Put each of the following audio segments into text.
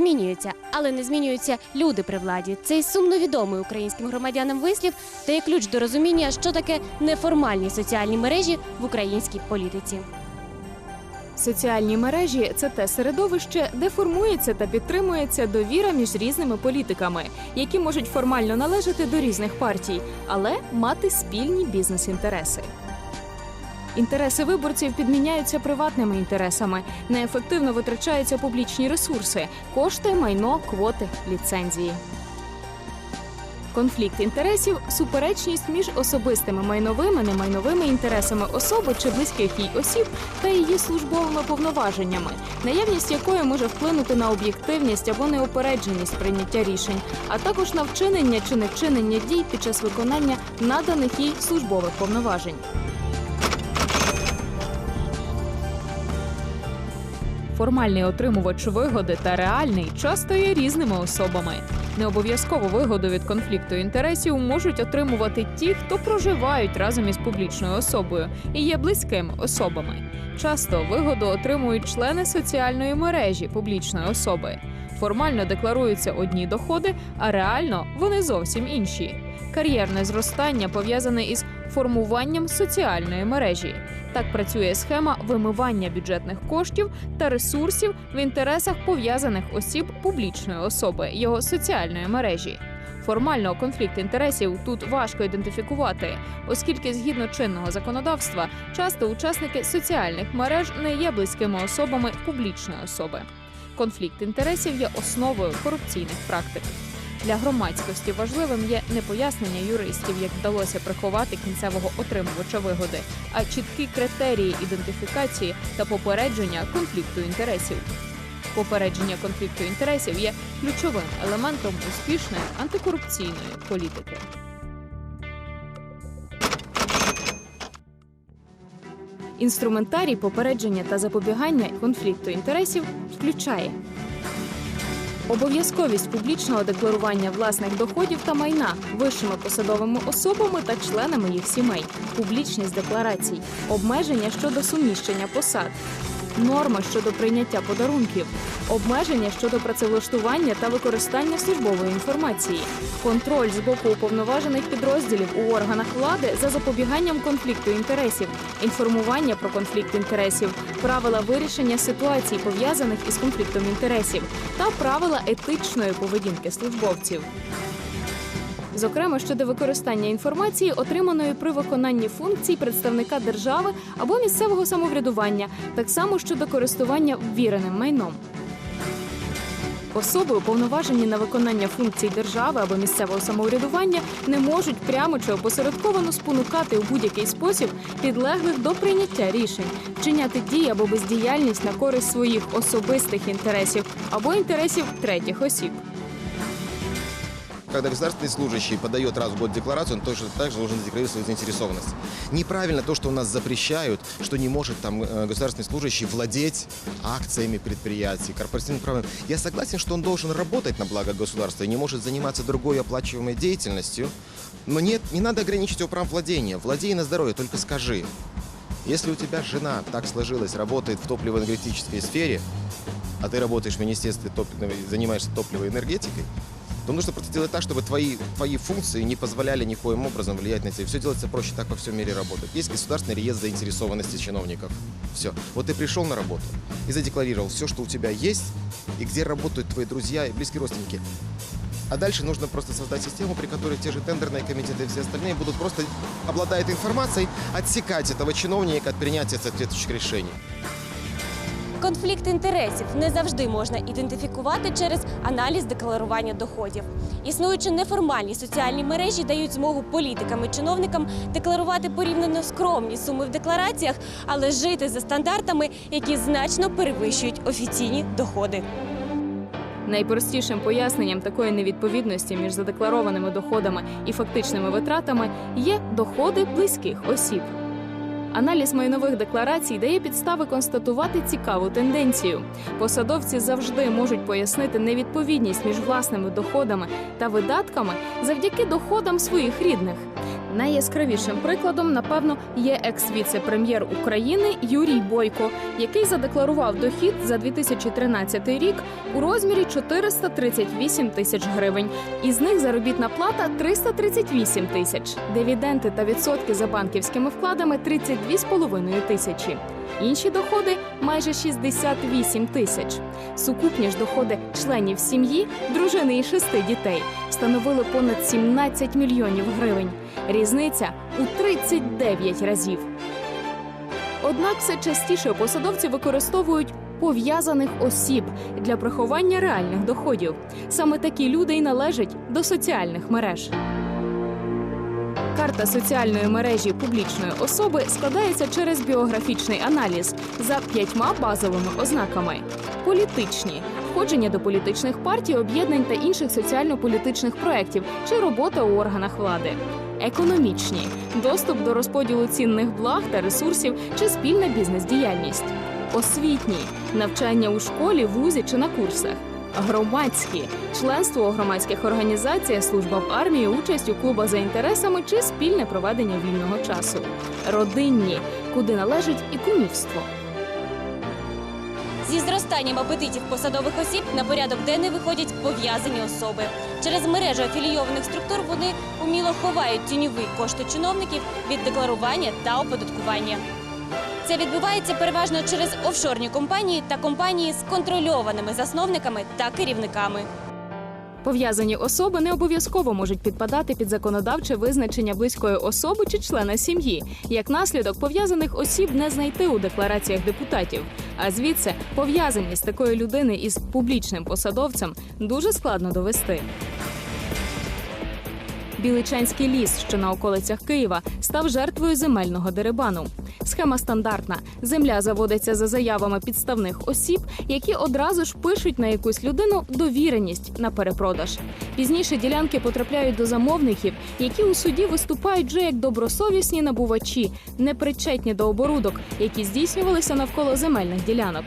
Змінюється, але не змінюються люди при владі. Цей сумно відомий українським громадянам вислів дає ключ до розуміння, що таке неформальні соціальні мережі в українській політиці. Соціальні мережі це те середовище, де формується та підтримується довіра між різними політиками, які можуть формально належати до різних партій, але мати спільні бізнес-інтереси. Інтереси виборців підміняються приватними інтересами, неефективно витрачаються публічні ресурси, кошти, майно, квоти, ліцензії. Конфлікт інтересів суперечність між особистими майновими, немайновими інтересами особи чи близьких їй осіб та її службовими повноваженнями, наявність якої може вплинути на об'єктивність або неупередженість прийняття рішень, а також на вчинення чи невчинення дій під час виконання наданих їй службових повноважень. Формальний отримувач вигоди та реальний часто є різними особами. Не обов'язково вигоду від конфлікту інтересів можуть отримувати ті, хто проживають разом із публічною особою і є близькими особами. Часто вигоду отримують члени соціальної мережі публічної особи. Формально декларуються одні доходи, а реально вони зовсім інші. Кар'єрне зростання пов'язане із формуванням соціальної мережі. Так працює схема вимивання бюджетних коштів та ресурсів в інтересах пов'язаних осіб публічної особи, його соціальної мережі. Формально конфлікт інтересів тут важко ідентифікувати, оскільки згідно чинного законодавства часто учасники соціальних мереж не є близькими особами публічної особи. Конфлікт інтересів є основою корупційних практик. Для громадськості важливим є не пояснення юристів, як вдалося приховати кінцевого отримувача вигоди, а чіткі критерії ідентифікації та попередження конфлікту інтересів. Попередження конфлікту інтересів є ключовим елементом успішної антикорупційної політики. Інструментарій попередження та запобігання конфлікту інтересів включає обов'язковість публічного декларування власних доходів та майна вищими посадовими особами та членами їх сімей, публічність декларацій, обмеження щодо суміщення посад, норми щодо прийняття подарунків, обмеження щодо працевлаштування та використання службової інформації, контроль з боку уповноважених підрозділів у органах влади за запобіганням конфлікту інтересів, інформування про конфлікт інтересів, правила вирішення ситуацій, пов'язаних із конфліктом інтересів, та правила етичної поведінки службовців. Зокрема, щодо використання інформації, отриманої при виконанні функцій представника держави або місцевого самоврядування, так само щодо користування ввіреним майном. Особи, уповноважені на виконання функцій держави або місцевого самоврядування, не можуть прямо чи опосередковано спонукати у будь-який спосіб підлеглих до прийняття рішень, вчиняти дії або бездіяльність на користь своїх особистих інтересів або інтересів третіх осіб. Когда государственный служащий подает раз в год декларацию, он тоже также должен декларировать свою заинтересованность. Неправильно то, что у нас запрещают, что не может там э, государственный служащий владеть акциями предприятий, корпоративным правом. Я согласен, что он должен работать на благо государства и не может заниматься другой оплачиваемой деятельностью. Но нет, не надо ограничить его прав владения. Владей на здоровье, только скажи. Если у тебя жена так сложилась, работает в топливо-энергетической сфере, а ты работаешь в Министерстве топливной, занимаешься топливой и энергетикой, то нужно просто делать так, чтобы твои, твои функции не позволяли никоим образом влиять на тебя. Все делается проще, так во всем мире работает. Есть государственный реестр заинтересованности чиновников. Все. Вот ты пришел на работу и задекларировал все, что у тебя есть, и где работают твои друзья и близкие родственники. А дальше нужно просто создать систему, при которой те же тендерные комитеты и все остальные будут просто, обладая этой информацией, отсекать этого чиновника от принятия соответствующих решений. Конфлікт інтересів не завжди можна ідентифікувати через аналіз декларування доходів. Існуючі неформальні соціальні мережі дають змогу політикам і чиновникам декларувати порівняно скромні суми в деклараціях, але жити за стандартами, які значно перевищують офіційні доходи. Найпростішим поясненням такої невідповідності між задекларованими доходами і фактичними витратами є доходи близьких осіб. Аналіз майнових декларацій дає підстави констатувати цікаву тенденцію. Посадовці завжди можуть пояснити невідповідність між власними доходами та видатками завдяки доходам своїх рідних. Найяскравішим прикладом, напевно, є екс-віце-прем'єр України Юрій Бойко, який задекларував дохід за 2013 рік у розмірі 438 тисяч гривень. Із них заробітна плата 338 тисяч, дивіденти та відсотки за банківськими вкладами 32,5 тисячі. Інші доходи майже 68 тисяч. Сукупні ж доходи членів сім'ї, дружини і шести дітей становили понад 17 мільйонів гривень. Різниця у 39 разів. Однак все частіше посадовці використовують пов'язаних осіб для приховання реальних доходів. Саме такі люди й належать до соціальних мереж. Карта соціальної мережі публічної особи складається через біографічний аналіз за п'ятьма базовими ознаками: політичні. Входження до політичних партій, об'єднань та інших соціально-політичних проєктів чи робота у органах влади. Економічні. Доступ до розподілу цінних благ та ресурсів чи спільна бізнес-діяльність, освітні. Навчання у школі, вузі чи на курсах, громадські членство у громадських організаціях, служба в армії, участь у клубах за інтересами чи спільне проведення вільного часу, родинні, куди належить і кумівство. Зі зростанням апетитів посадових осіб на порядок денний виходять пов'язані особи. Через мережу афілійованих структур вони уміло ховають тіньові кошти чиновників від декларування та оподаткування. Це відбувається переважно через офшорні компанії та компанії з контрольованими засновниками та керівниками. Пов'язані особи не обов'язково можуть підпадати під законодавче визначення близької особи чи члена сім'ї. Як наслідок, пов'язаних осіб не знайти у деклараціях депутатів. А звідси пов'язаність такої людини із публічним посадовцем дуже складно довести. Біличанський ліс, що на околицях Києва, став жертвою земельного дерибану. Схема стандартна: земля заводиться за заявами підставних осіб, які одразу ж пишуть на якусь людину довіреність на перепродаж. Пізніше ділянки потрапляють до замовників, які у суді виступають вже як добросовісні набувачі, непричетні до оборудок, які здійснювалися навколо земельних ділянок.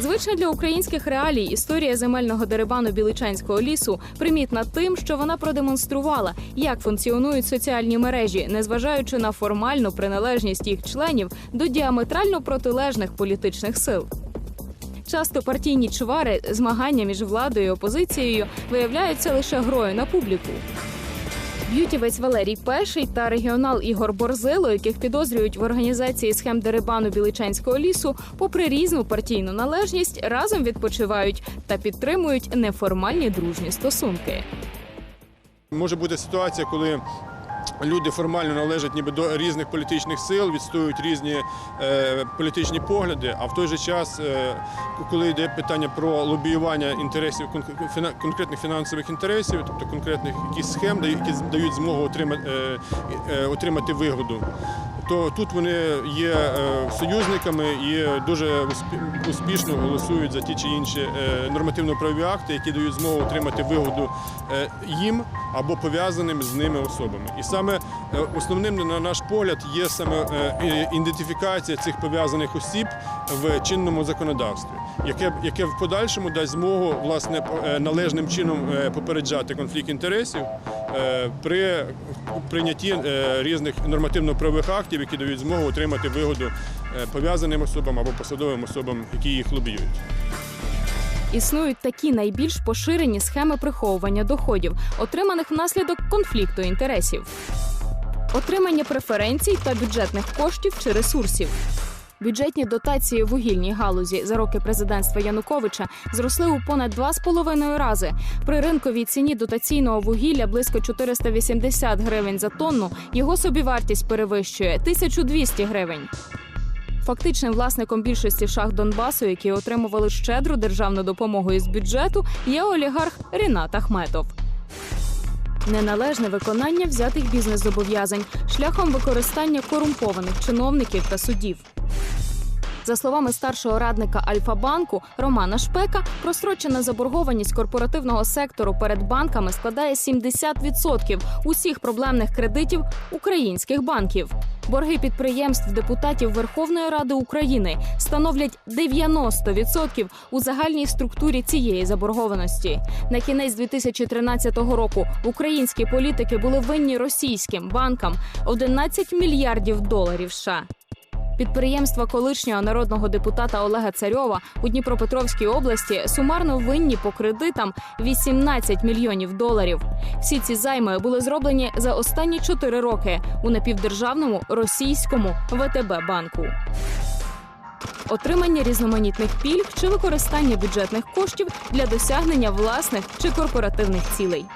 Звична для українських реалій історія земельного дерибану Біличанського лісу примітна тим, що вона продемонструвала, як функціонують соціальні мережі, незважаючи на формальну приналежність їх членів до діаметрально протилежних політичних сил. Часто партійні чвари, змагання між владою і опозицією виявляються лише грою на публіку. Б'ютівець Валерій Пеший та регіонал Ігор Борзило, яких підозрюють в організації схем дерибану Біличанського лісу, попри різну партійну належність, разом відпочивають та підтримують неформальні дружні стосунки. Може бути ситуація, коли люди формально належать ніби до різних політичних сил, відстоюють різні е, політичні погляди, а в той же час, е, коли йде питання про лобіювання інтересів конкретних фінансових інтересів, тобто конкретних якісь схем, які дають змогу отримати, е, е, отримати вигоду. То тут вони є е, союзниками і дуже успі- успішно голосують за ті чи інші е, нормативно-правові акти, які дають змогу отримати вигоду е, їм або пов'язаним з ними особами. І саме основним, на наш погляд, є саме ідентифікація цих пов'язаних осіб в чинному законодавстві, яке, яке в подальшому дасть змогу власне належним чином попереджати конфлікт інтересів при прийнятті різних нормативно-правових актів, які дають змогу отримати вигоду е, пов'язаним особам або посадовим особам, які їх лобіюють. Існують такі найбільш поширені схеми приховування доходів, отриманих внаслідок конфлікту інтересів, отримання преференцій та бюджетних коштів чи ресурсів. Бюджетні дотації вугільній галузі за роки президентства Януковича зросли у понад 2,5 рази. При ринковій ціні дотаційного вугілля близько 480 гривень за тонну. Його собівартість перевищує 1200 гривень. Фактичним власником більшості шахт Донбасу, які отримували щедру державну допомогу із бюджету, є олігарх Рінат Ахметов. Неналежне виконання взятих бізнес-зобов'язань шляхом використання корумпованих чиновників та судів. За словами старшого радника Альфа-банку Романа Шпека, прострочена заборгованість корпоративного сектору перед банками складає 70% усіх проблемних кредитів українських банків. Борги підприємств депутатів Верховної Ради України становлять 90% у загальній структурі цієї заборгованості. На кінець 2013 року українські політики були винні російським банкам 11 мільярдів доларів. США. Підприємства колишнього народного депутата Олега Царьова у Дніпропетровській області сумарно винні по кредитам 18 мільйонів доларів. Всі ці займи були зроблені за останні 4 роки у напівдержавному російському ВТБ банку. Отримання різноманітних пільг чи використання бюджетних коштів для досягнення власних чи корпоративних цілей.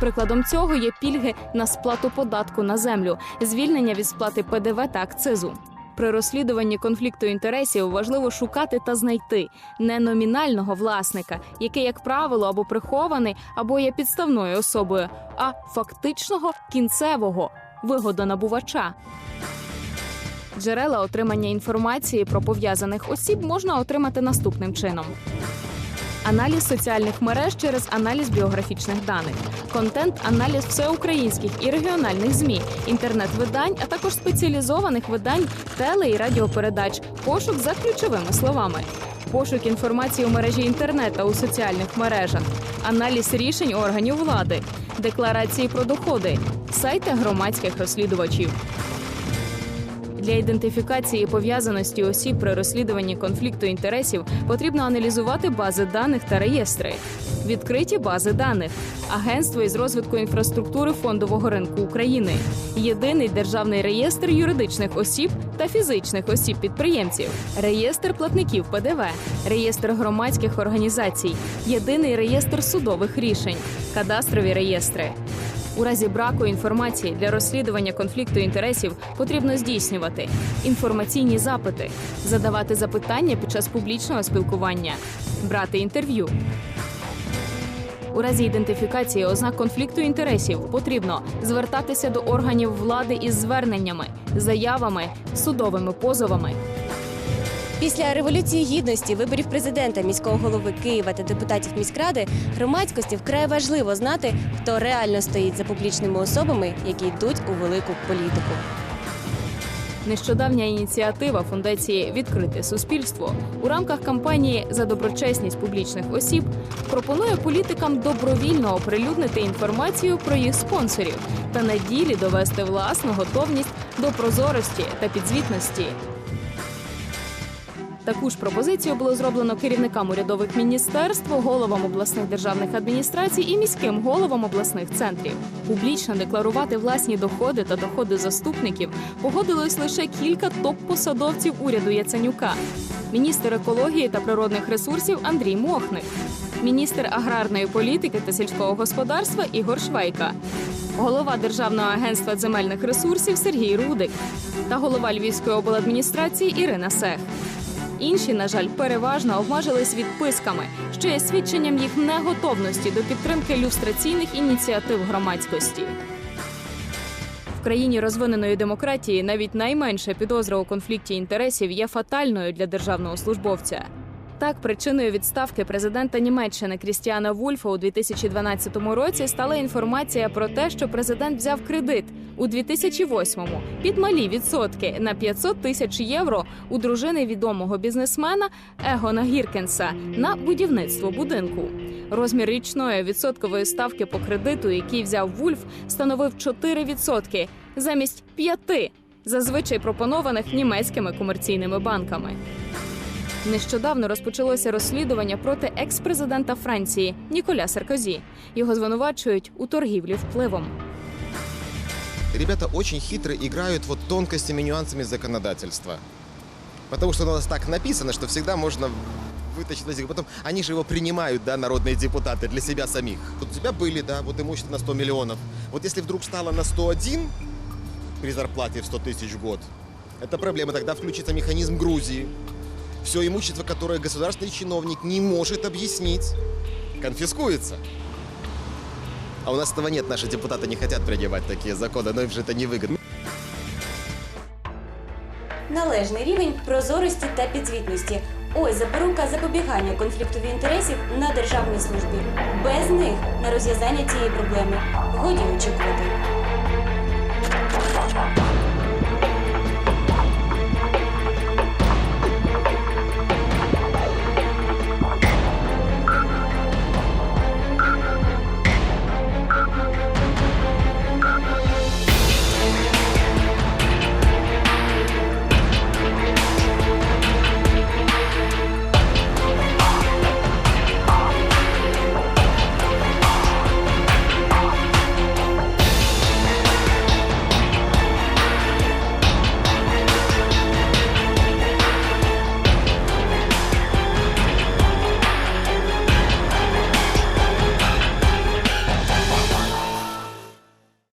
Прикладом цього є пільги на сплату податку на землю, звільнення від сплати ПДВ та акцизу. При розслідуванні конфлікту інтересів важливо шукати та знайти не номінального власника, який, як правило, або прихований, або є підставною особою, а фактичного кінцевого вигодонабувача. Джерела отримання інформації про пов'язаних осіб можна отримати наступним чином. Аналіз соціальних мереж через аналіз біографічних даних, контент-аналіз всеукраїнських і регіональних змі, інтернет-видань, а також спеціалізованих видань теле і радіопередач, пошук за ключовими словами, пошук інформації у мережі інтернет та у соціальних мережах, аналіз рішень органів влади, декларації про доходи, сайти громадських розслідувачів. Для ідентифікації пов'язаності осіб при розслідуванні конфлікту інтересів потрібно аналізувати бази даних та реєстри. Відкриті бази даних, Агентство із розвитку інфраструктури фондового ринку України, єдиний державний реєстр юридичних осіб та фізичних осіб підприємців, реєстр платників ПДВ, реєстр громадських організацій, єдиний реєстр судових рішень, кадастрові реєстри. У разі браку інформації для розслідування конфлікту інтересів потрібно здійснювати інформаційні запити, задавати запитання під час публічного спілкування, брати інтерв'ю. У разі ідентифікації ознак конфлікту інтересів потрібно звертатися до органів влади із зверненнями, заявами, судовими позовами, Після революції гідності, виборів президента, міського голови Києва та депутатів міськради громадськості вкрай важливо знати, хто реально стоїть за публічними особами, які йдуть у велику політику. Нещодавня ініціатива фундації Відкрите суспільство у рамках кампанії за доброчесність публічних осіб пропонує політикам добровільно оприлюднити інформацію про їх спонсорів та на ділі довести власну готовність до прозорості та підзвітності. Таку ж пропозицію було зроблено керівникам урядових міністерств, головам обласних державних адміністрацій і міським головам обласних центрів. Публічно декларувати власні доходи та доходи заступників погодилось лише кілька топ-посадовців уряду Яценюка: міністр екології та природних ресурсів Андрій Мохник, міністр аграрної політики та сільського господарства Ігор Швайка, голова Державного агентства земельних ресурсів Сергій Рудик та голова Львівської обладміністрації Ірина Сех. Інші, на жаль, переважно обмежились відписками, що є свідченням їх неготовності до підтримки люстраційних ініціатив громадськості. В країні розвиненої демократії навіть найменша підозра у конфлікті інтересів є фатальною для державного службовця. Так, причиною відставки президента Німеччини Крістіана Вульфа у 2012 році стала інформація про те, що президент взяв кредит у 2008-му під малі відсотки на 500 тисяч євро у дружини відомого бізнесмена Егона Гіркенса на будівництво будинку. Розмір річної відсоткової ставки по кредиту, який взяв Вульф, становив 4% замість 5%, зазвичай пропонованих німецькими комерційними банками. Нещодавно розпочалося розслідування проти екс-президента Франції Ніколя Саркозі. Його звинувачують у торгівлі впливом. Ребята очень хитро играют вот тонкостями, нюансами законодательства. Потому что у нас так написано, что всегда можно вытащить на язык. Потом они же его принимают, да, народные депутаты, для себя самих. Вот у тебя были, да, вот имущество на 100 миллионов. Вот если вдруг стало на 101 при зарплате в 100 тысяч в год, это проблема. Тогда включится механизм Грузии. Все имущество, которое государственный чиновник не может объяснить, конфискуется. А у нас этого нет, наши депутаты не хотят принимать такие законы, но им же это невыгодно. належний рівень прозорості та підзвітності. Ось запорука запобігання конфліктові інтересів на державній службі. Без них на розв'язання цієї проблеми годі очікувати.